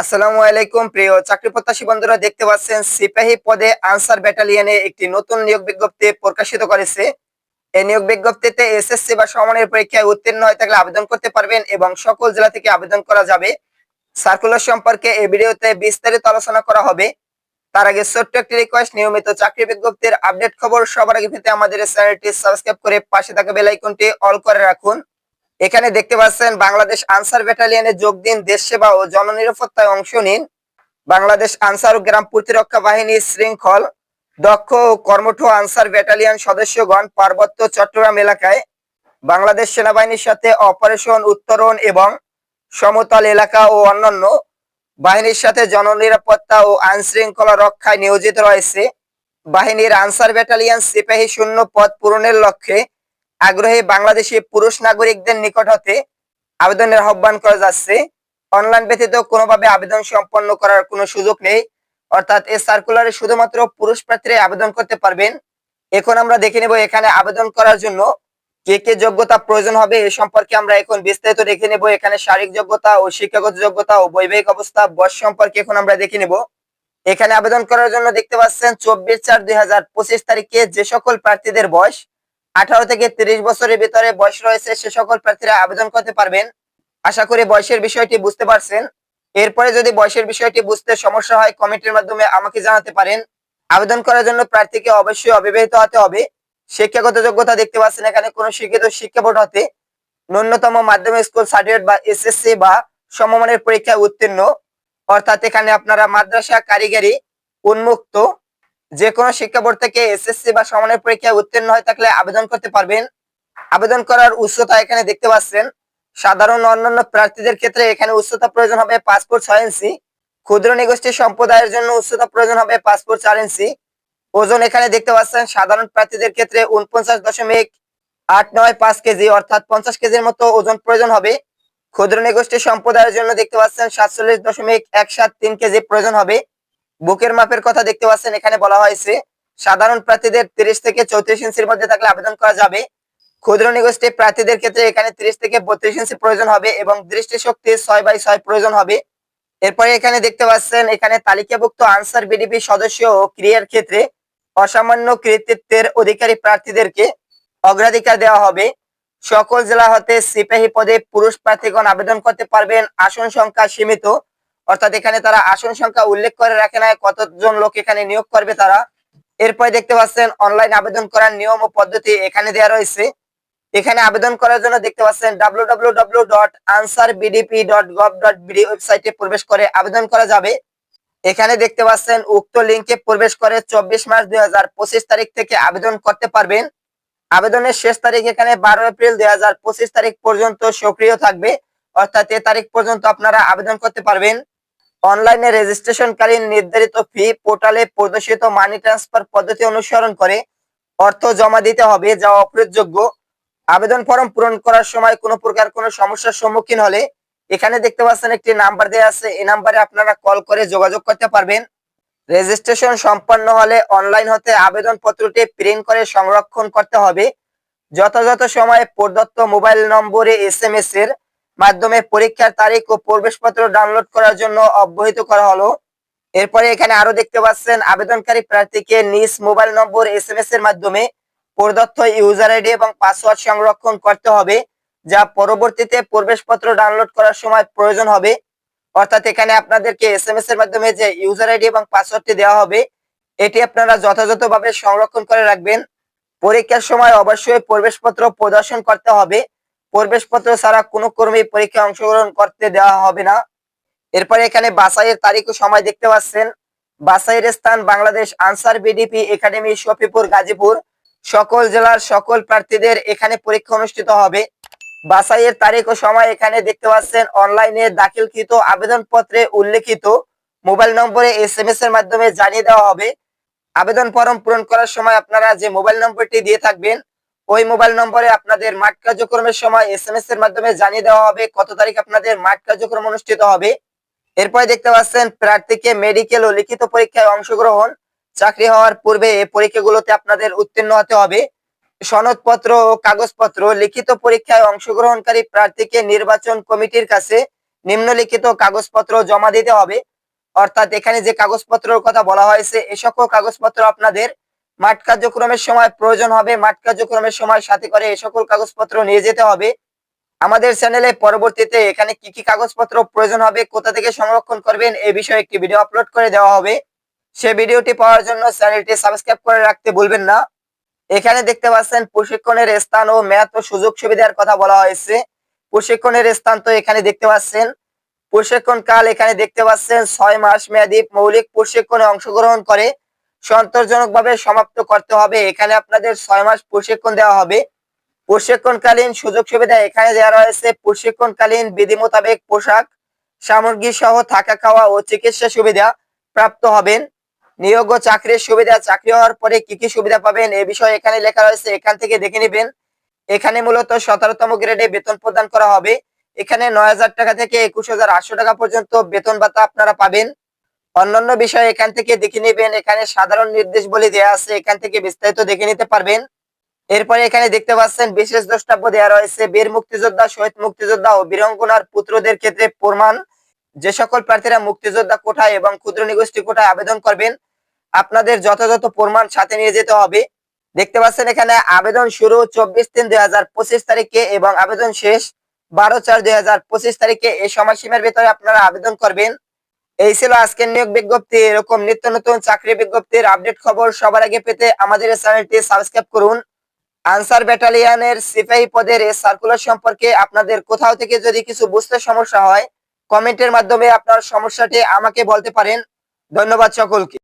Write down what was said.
আসসালামু আলাইকুম, প্রিয় চাকরি প্রত্যাশী বন্ধুরা, দেখতে পাচ্ছেন সিপাহী পদে আনসার ব্যাটালিয়নে একটি নতুন নিয়োগ বিজ্ঞপ্তি প্রকাশিত করেছে। এই নিয়োগ বিজ্ঞপ্তিতে এসএসসি বা সমানের পরীক্ষায় উত্তীর্ণ হয়ে থাকলে আবেদন করতে পারবেন এবং সকল জেলা থেকে আবেদন করা যাবে। সার্কুলার সম্পর্কে এই ভিডিওতে বিস্তারিত আলোচনা করা হবে। তার আগে ছোট্ট একটি রিকোয়েস্ট নিয়মিত চাকরি বিজ্ঞপ্তির আপডেট খবর সবার আগে পেতে আমাদের চ্যানেলটি সাবস্ক্রাইব করে পাশে থাকা বেল আইকনটি অল করে রাখুন। এখানে দেখতে পাচ্ছেন বাংলাদেশ আনসার ব্যাটালিয়নে যোগ দিন, দেশ সেবা ও জননিরাপত্তায় অংশ নিন। বাংলাদেশ আনসার ও গ্রাম প্রতিরক্ষা বাহিনীর শৃঙ্খল দক্ষ ও কর্মঠ আনসার ব্যাটালিয়ন সদস্যগণ পার্বত্য চট্টগ্রাম এলাকায় বাংলাদেশ সেনাবাহিনীর সাথে অপারেশন, উত্তরণ এবং সমতল এলাকা ও অন্যান্য বাহিনীর সাথে জননিরাপত্তা ও আইন শৃঙ্খলা রক্ষায় নিয়োজিত রয়েছে। বাহিনীর আনসার ব্যাটালিয়ন সিপাহী শূন্য পদ পূরণের লক্ষ্যে আগ্রহী বাংলাদেশি পুরুষ নাগরিকদের নিকট হতে আবেদনের আহ্বান করা যাচ্ছে। অনলাইন ব্যতীত কোনোভাবে আবেদন সম্পন্ন করার কোনো সুযোগ নেই। অর্থাৎ এই সার্কুলারে শুধুমাত্র পুরুষ প্রার্থীরা আবেদন করতে পারবেন। এখন আমরা দেখে নেব এখানে আবেদন করার জন্য কে কে যোগ্যতা প্রয়োজন হবে এ সম্পর্কে আমরা এখন বিস্তারিত দেখে নেব। এখানে শারীরিক যোগ্যতা ও শিক্ষাগত যোগ্যতা ও বৈবাহিক অবস্থা বয়স সম্পর্কে এখন আমরা দেখে নেব। এখানে আবেদন করার জন্য দেখতে পাচ্ছেন, চব্বিশ চার দুই তারিখে যে সকল প্রার্থীদের বয়স আঠারো থেকে তিরিশ বছরের ভিতরে বয়স রয়েছে সে সকল প্রার্থীরা আবেদন করতে পারবেন। আশা করি বয়সের বিষয়টি বুঝতে পারছেন। এরপরে যদি বয়সের বিষয়টি বুঝতে সমস্যা হয়, কমেন্টের মাধ্যমে আমাকে জানাতে পারেন। আবেদন করার জন্য প্রার্থীকে অবশ্যই অবিবাহিত হতে হবে। শিক্ষাগত যোগ্যতা দেখতে পাচ্ছেন এখানে কোন শিক্ষিত শিক্ষা বোর্ড হতে। ন্যূনতম মাধ্যমিক স্কুল সার্টিফিকেট বা এসএসসি বা সমমানের পরীক্ষায় উত্তীর্ণ। অর্থাৎ এখানে আপনারা মাদ্রাসা কারিগরি উন্মুক্ত। যে কোনো শিক্ষা বোর্ড থেকে এসএসসি বা সমানের পরীক্ষায় উত্তীর্ণ হয়ে থাকলে আবেদন করতে পারবেন। আবেদন করার উচ্চতা এখানে দেখতে পাচ্ছেন। সাধারণ অন্যান্য প্রার্থীদের ক্ষেত্রে এখানে উচ্চতা প্রয়োজন হবে পাসপোর্ট ছয় ইঞ্চি। ক্ষুদ্র নিগোষ্ঠী সম্প্রদায়ের জন্য উচ্চতা প্রয়োজন হবে পাসপোর্ট চার ইঞ্চি। ওজন এখানে দেখতে পাচ্ছেন, সাধারণ প্রার্থীদের ক্ষেত্রে উনপঞ্চাশ দশমিক আট নয় পাঁচ কেজি অর্থাৎ পঞ্চাশ কেজির মতো ওজন প্রয়োজন হবে। ক্ষুদ্র নিগোষ্ঠী সম্প্রদায়ের জন্য দেখতে পাচ্ছেন সাতচল্লিশ দশমিক এক সাত তিন কেজি প্রয়োজন হবে। বুকের মাপের কথা দেখতে পাচ্ছেন, এখানে বলা হয়েছে, সাধারণ প্রার্থীদের তিরিশ থেকে চৌত্রিশ ইঞ্চির মধ্যে থাকলে আবেদন করা যাবে। ক্ষুদ্র নিগোষ্ঠী প্রার্থীদের ক্ষেত্রে এখানে তিরিশ থেকে বত্রিশ ইঞ্চি প্রয়োজন হবে এবং দৃষ্টি শক্তি ছয় বাই ছয় প্রয়োজন হবে। এরপরে এখানে দেখতে পাচ্ছেন, এখানে তালিকাভুক্ত আনসার বিডিপি সদস্য ও ক্রিয়ার ক্ষেত্রে অসামান্য কৃতিত্বের অধিকারী প্রার্থীদেরকে অগ্রাধিকার দেওয়া হবে। সকল জেলা হতে সিপাহী পদে পুরুষ প্রার্থীগণ আবেদন করতে পারবেন। আসন সংখ্যা সীমিত। অর্থাৎ এখানে তারা আসন সংখ্যা উল্লেখ করে রাখে নাই কতজন লোক এখানে নিয়োগ করবে তারা। এরপরে দেখতে পাচ্ছেন অনলাইন আবেদন করার নিয়ম ও পদ্ধতি এখানে দেওয়া রয়েছে। এখানে আবেদন করার জন্য দেখতে পাচ্ছেন, www.answerBDP.gov.bd ওয়েবসাইটে প্রবেশ করে আবেদন করা যাবে। এখানে দেখতে পাচ্ছেন, উক্ত লিংকে প্রবেশ করে চব্বিশ মার্চ দুই হাজার পঁচিশ তারিখ থেকে আবেদন করতে পারবেন। আবেদনের শেষ তারিখ এখানে বারো এপ্রিল দুই হাজার পঁচিশ তারিখ পর্যন্ত সক্রিয় থাকবে। অর্থাৎ এ তারিখ পর্যন্ত আপনারা আবেদন করতে পারবেন। অনলাইনে রেজিস্ট্রেশনকালীন নির্ধারিত ফি পোর্টালে প্রদর্শিত মানি ট্রান্সফার পদ্ধতি অনুসরণ করে অর্থ জমা দিতে হবে যা অপ্রযোগ্য আবেদন ফর্ম পূরণ করার সময় কোনো প্রকার কোনো সমস্যার সম্মুখীন হলে এখানে দেখতে পাচ্ছেন একটি নাম্বার দেওয়া আছে। এই নাম্বারে আপনারা কল করে যোগাযোগ করতে পারবেন। রেজিস্ট্রেশন সম্পন্ন হলে অনলাইন হতে আবেদন পত্রটি প্রিন্ট করে সংরক্ষণ করতে হবে। যথাযথ সময়ে প্রদত্ত মোবাইল নম্বরে এস এম এস এর মাধ্যমে পরীক্ষার তারিখ ও প্রবেশপত্র ডাউনলোড করার জন্য অব্যাহত করা হলো। এরপরে এখানে আরও দেখতে পাচ্ছেন, আবেদনকারী প্রার্থীকে নিজ মোবাইল নম্বর এস এর মাধ্যমে প্রদত্ত ইউজার আইডি এবং পাসওয়ার্ড সংরক্ষণ করতে হবে, যা পরবর্তীতে প্রবেশপত্র ডাউনলোড করার সময় প্রয়োজন হবে। অর্থাৎ এখানে আপনাদেরকে এস এর মাধ্যমে যে ইউজার আইডি এবং পাসওয়ার্ডটি দেওয়া হবে, এটি আপনারা যথাযথভাবে সংরক্ষণ করে রাখবেন। পরীক্ষার সময় অবশ্যই প্রবেশপত্র প্রদর্শন করতে হবে। প্রবেশপত্র ছাড়া কোনো কর্মী পরীক্ষায় অংশগ্রহণ করতে দেওয়া হবে না। এরপরে এখানে বাসাইয়ের তারিখ ও সময় দেখতে পাচ্ছেন। বাসাইয়ের স্থান বাংলাদেশ আনসার বিডিপি একাডেমি, শফিপুর, গাজীপুর। সকল জেলার সকল প্রার্থীদের এখানে পরীক্ষা অনুষ্ঠিত হবে। বাসাইয়ের তারিখ ও সময় এখানে দেখতে পাচ্ছেন। অনলাইনে দাখিলকৃত আবেদনপত্রে উল্লেখিত মোবাইল নম্বরে এস এম এর মাধ্যমে জানিয়ে দেওয়া হবে। আবেদন ফর্ম পূরণ করার সময় আপনারা যে মোবাইল নম্বরটি দিয়ে থাকবেন ওই মোবাইল নম্বরে আপনাদের মাঠ কার্যক্রমের সময় এস এম এস এর মাধ্যমে জানিয়ে দেওয়া হবে কত তারিখ আপনাদের মাঠ কার্যক্রম অনুষ্ঠিত হবে। এরপরে দেখতে পাচ্ছেন, প্রার্থীকে মেডিকেল ও লিখিত পরীক্ষায় অংশগ্রহণ, চাকরি হওয়ার পূর্বে এই পরীক্ষাগুলোতে আপনাদের উত্তীর্ণ হতে হবে। সনদপত্র ও কাগজপত্র, লিখিত পরীক্ষায় অংশগ্রহণকারী প্রার্থীকে নির্বাচন কমিটির কাছে নিম্নলিখিত কাগজপত্র জমা দিতে হবে। অর্থাৎ এখানে যে কাগজপত্রের কথা বলা হয়েছে, এ সকল কাগজপত্র আপনাদের মাঠ কার্যক্রমের সময় প্রয়োজন হবে, মাঠ কার্যক্রমের সময় সাথে করে এই সকল কাগজপত্র নিয়ে যেতে হবে। আমাদের চ্যানেলে পরবর্তীতে এখানে কি কি কাগজপত্র প্রয়োজন হবে, কোথা থেকে সংরক্ষণ করবেন এই বিষয়ে একটি ভিডিও আপলোড করে দেওয়া হবে। সে ভিডিওটি পাওয়ার জন্য চ্যানেলটি সাবস্ক্রাইব করে রাখতে ভুলবেন না। এখানে দেখতে পাচ্ছেন প্রশিক্ষণের স্থান ও মেয়াদ ও সুযোগ সুবিধার কথা বলা হয়েছে। প্রশিক্ষণের স্থান তো এখানে দেখতে পাচ্ছেন। প্রশিক্ষণ কাল এখানে দেখতে পাচ্ছেন, ছয় মাস মেয়াদী মৌলিক প্রশিক্ষণে অংশগ্রহণ করে। সন্তোষজনকভাবে সমাপ্ত করতে হবে। এখানে আপনাদের ছয় মাস প্রশিক্ষণ দেওয়া হবে। প্রশিক্ষণকালীন সুযোগ সুবিধা এখানে দেওয়া রয়েছে। প্রশিক্ষণকালীন বিধি মোতাবেক পোশাক, সামগ্রী সহ থাকা খাওয়া ও চিকিৎসা সুবিধা প্রাপ্ত হবেন। নিয়োগ চাকরির সুবিধা, চাকরি হওয়ার পরে কি কি সুবিধা পাবেন এ বিষয়ে এখানে লেখা রয়েছে। এখান থেকে দেখে নেবেন। এখানে মূলত সতেরোতম গ্রেডে বেতন প্রদান করা হবে। এখানে নয় হাজার টাকা থেকে একুশ হাজার টাকা পর্যন্ত বেতন ভাতা আপনারা পাবেন। অন্যান্য বিষয় এখান থেকে দেখে নেবেন। এখানে সাধারণ নির্দেশ বলে দেওয়া আছে। এখান থেকে বিস্তারিত দেখে নিতে পারবেন। এরপরে এখানে দেখতে পাচ্ছেন, বিশেষ দ্রষ্টাব্য দেওয়া রয়েছে। বীর মুক্তিযোদ্ধা, শহীদ মুক্তিযোদ্ধা ও বীরঙ্গনার পুত্রদের ক্ষেত্রে প্রমাণ। যে সকল প্রার্থীরা মুক্তিযোদ্ধা কোঠায় এবং ক্ষুদ্র নিগোষ্ঠী কোঠায় আবেদন করবেন, আপনাদের যথাযথ প্রমাণ সাথে নিয়ে যেতে হবে। দেখতে পাচ্ছেন এখানে আবেদন শুরু চব্বিশ তিন দুই তারিখে এবং আবেদন শেষ বারো চার দুই তারিখে। এই সময়সীমার ভিতরে আপনারা আবেদন করবেন। এই ছিল আজকের নিয়োগ বিজ্ঞপ্তি। এরকম নিত্য নতুন চাকরি বিজ্ঞপ্তির আপডেট খবর সবার আগে পেতে আমাদের চ্যানেলটি সাবস্ক্রাইব করুন। আনসার ব্যাটালিয়ানের সিপাহী পদের এই সার্কুলার সম্পর্কে আপনাদের কোথাও থেকে যদি কিছু বুঝতে সমস্যা হয় কমেন্টের মাধ্যমে আপনার সমস্যাটি আমাকে বলতে পারেন। ধন্যবাদ সকলকে।